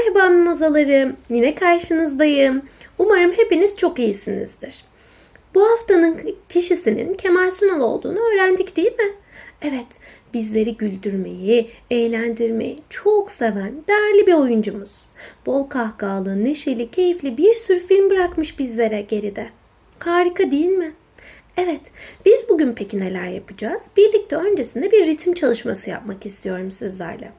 Merhaba mimozalarım. Yine karşınızdayım. Umarım hepiniz çok iyisinizdir. Bu haftanın kişisinin Kemal Sunal olduğunu öğrendik değil mi? Evet, bizleri güldürmeyi, eğlendirmeyi çok seven değerli bir oyuncumuz. Bol kahkahalı, neşeli, keyifli bir sürü film bırakmış bizlere geride. Harika değil mi? Evet, biz bugün peki neler yapacağız? Birlikte öncesinde bir ritim çalışması yapmak istiyorum sizlerle.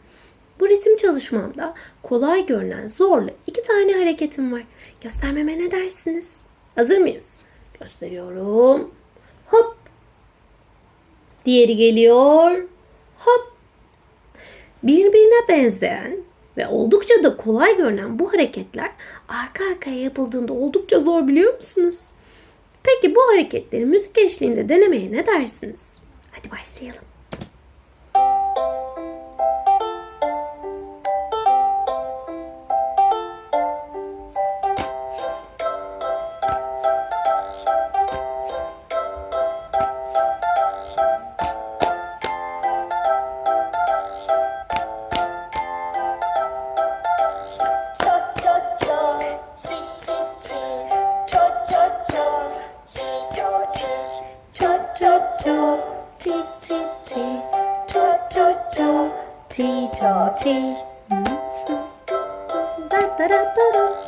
Bu ritim çalışmamda kolay görünen zorlu iki tane hareketim var. Göstermeme ne dersiniz? Hazır mıyız? Gösteriyorum. Hop. Diğeri geliyor. Hop. Birbirine benzeyen ve oldukça da kolay görünen bu hareketler arka arkaya yapıldığında oldukça zor biliyor musunuz? Peki bu hareketleri müzik eşliğinde denemeye ne dersiniz? Hadi başlayalım. 2, 2, 3 따따라따라.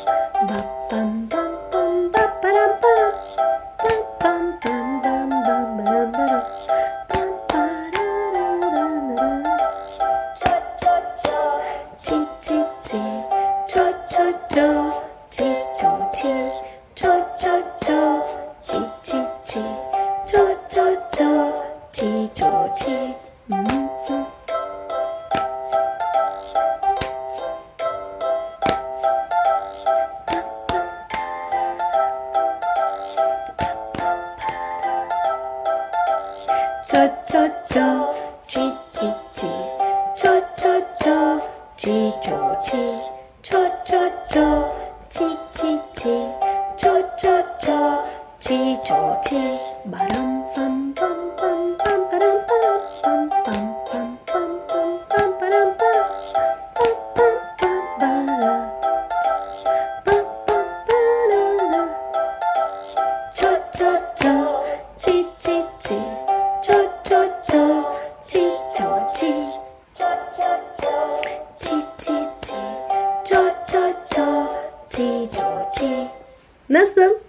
쪼, 쥐, 쥐, 쥐, 쪼, 쪼, 쪼, 쥐, 조, 쥐, 쪼, 쪼, 쪼, 쥐, 쥐, 쥐, 쪼, 쪼, 쪼, 쥐, 조, 쥐, 마람, 밤, 밤.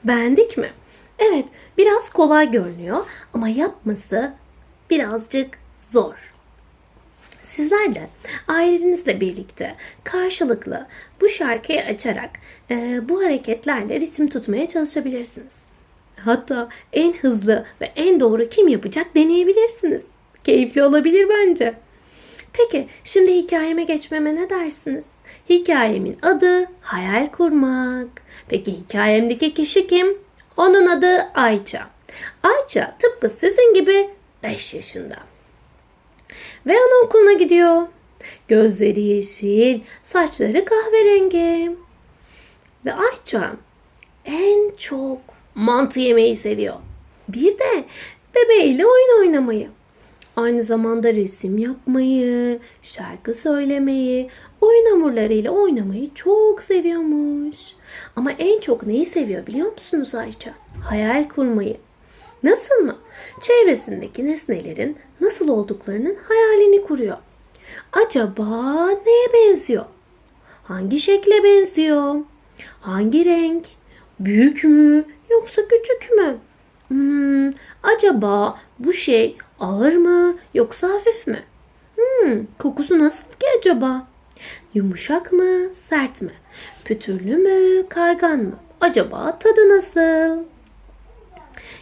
Beğendik mi? Evet, biraz kolay görünüyor ama yapması birazcık zor. Sizler de ailenizle birlikte karşılıklı bu şarkıyı açarak e, bu hareketlerle ritim tutmaya çalışabilirsiniz. Hatta en hızlı ve en doğru kim yapacak deneyebilirsiniz. Keyifli olabilir bence. Peki şimdi hikayeme geçmeme ne dersiniz? Hikayemin adı hayal kurmak. Peki hikayemdeki kişi kim? Onun adı Ayça. Ayça tıpkı sizin gibi 5 yaşında. Ve anaokuluna gidiyor. Gözleri yeşil, saçları kahverengi. Ve Ayça en çok mantı yemeyi seviyor. Bir de bebeğiyle oyun oynamayı. Aynı zamanda resim yapmayı, şarkı söylemeyi, oyun hamurlarıyla oynamayı çok seviyormuş. Ama en çok neyi seviyor biliyor musunuz Ayça? Hayal kurmayı. Nasıl mı? Çevresindeki nesnelerin nasıl olduklarının hayalini kuruyor. Acaba neye benziyor? Hangi şekle benziyor? Hangi renk? Büyük mü yoksa küçük mü? Hmm, acaba bu şey ağır mı yoksa hafif mi? Hmm, kokusu nasıl ki acaba? Yumuşak mı, sert mi? Pütürlü mü, kaygan mı? Acaba tadı nasıl?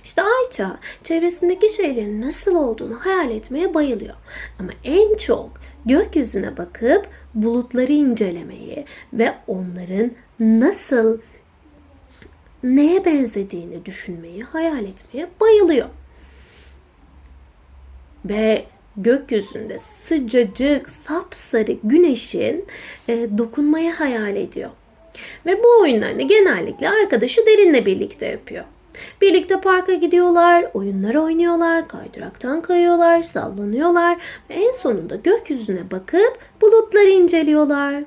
İşte Ayça çevresindeki şeylerin nasıl olduğunu hayal etmeye bayılıyor. Ama en çok gökyüzüne bakıp bulutları incelemeyi ve onların nasıl neye benzediğini düşünmeyi, hayal etmeye bayılıyor. Ve gökyüzünde sıcacık, sapsarı güneşin e, dokunmayı hayal ediyor. Ve bu oyunlarını genellikle arkadaşı Derin'le birlikte yapıyor. Birlikte parka gidiyorlar, oyunlar oynuyorlar, kaydıraktan kayıyorlar, sallanıyorlar ve en sonunda gökyüzüne bakıp bulutları inceliyorlar.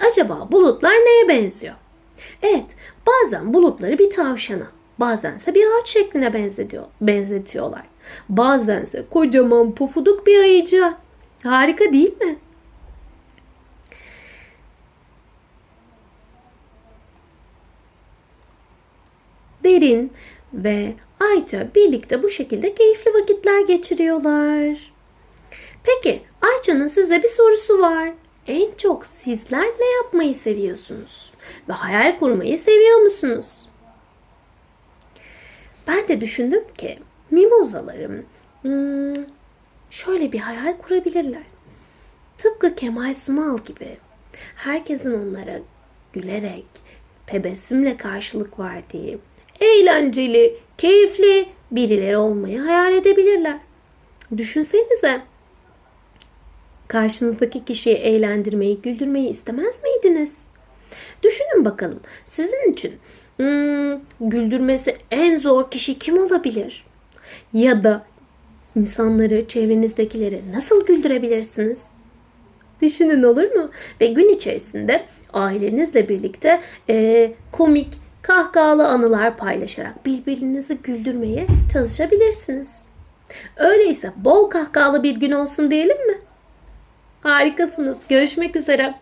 Acaba bulutlar neye benziyor? Evet, bazen bulutları bir tavşana, bazense bir ağaç şekline benzetiyor, benzetiyorlar. Bazense kocaman pufuduk bir ayıcığa. Harika değil mi? Derin ve Ayça birlikte bu şekilde keyifli vakitler geçiriyorlar. Peki Ayça'nın size bir sorusu var. En çok sizler ne yapmayı seviyorsunuz? Ve hayal kurmayı seviyor musunuz? Ben de düşündüm ki mimozalarım hmm, şöyle bir hayal kurabilirler. Tıpkı Kemal Sunal gibi. Herkesin onlara gülerek, tebessümle karşılık verdiği, eğlenceli, keyifli birileri olmayı hayal edebilirler. Düşünsenize. Karşınızdaki kişiyi eğlendirmeyi, güldürmeyi istemez miydiniz? Düşünün bakalım. Sizin için hmm, güldürmesi en zor kişi kim olabilir? Ya da insanları, çevrenizdekileri nasıl güldürebilirsiniz? Düşünün olur mu? Ve gün içerisinde ailenizle birlikte eee, komik, kahkahalı anılar paylaşarak birbirinizi güldürmeye çalışabilirsiniz. Öyleyse bol kahkahalı bir gün olsun diyelim mi? Harikasınız. Görüşmek üzere.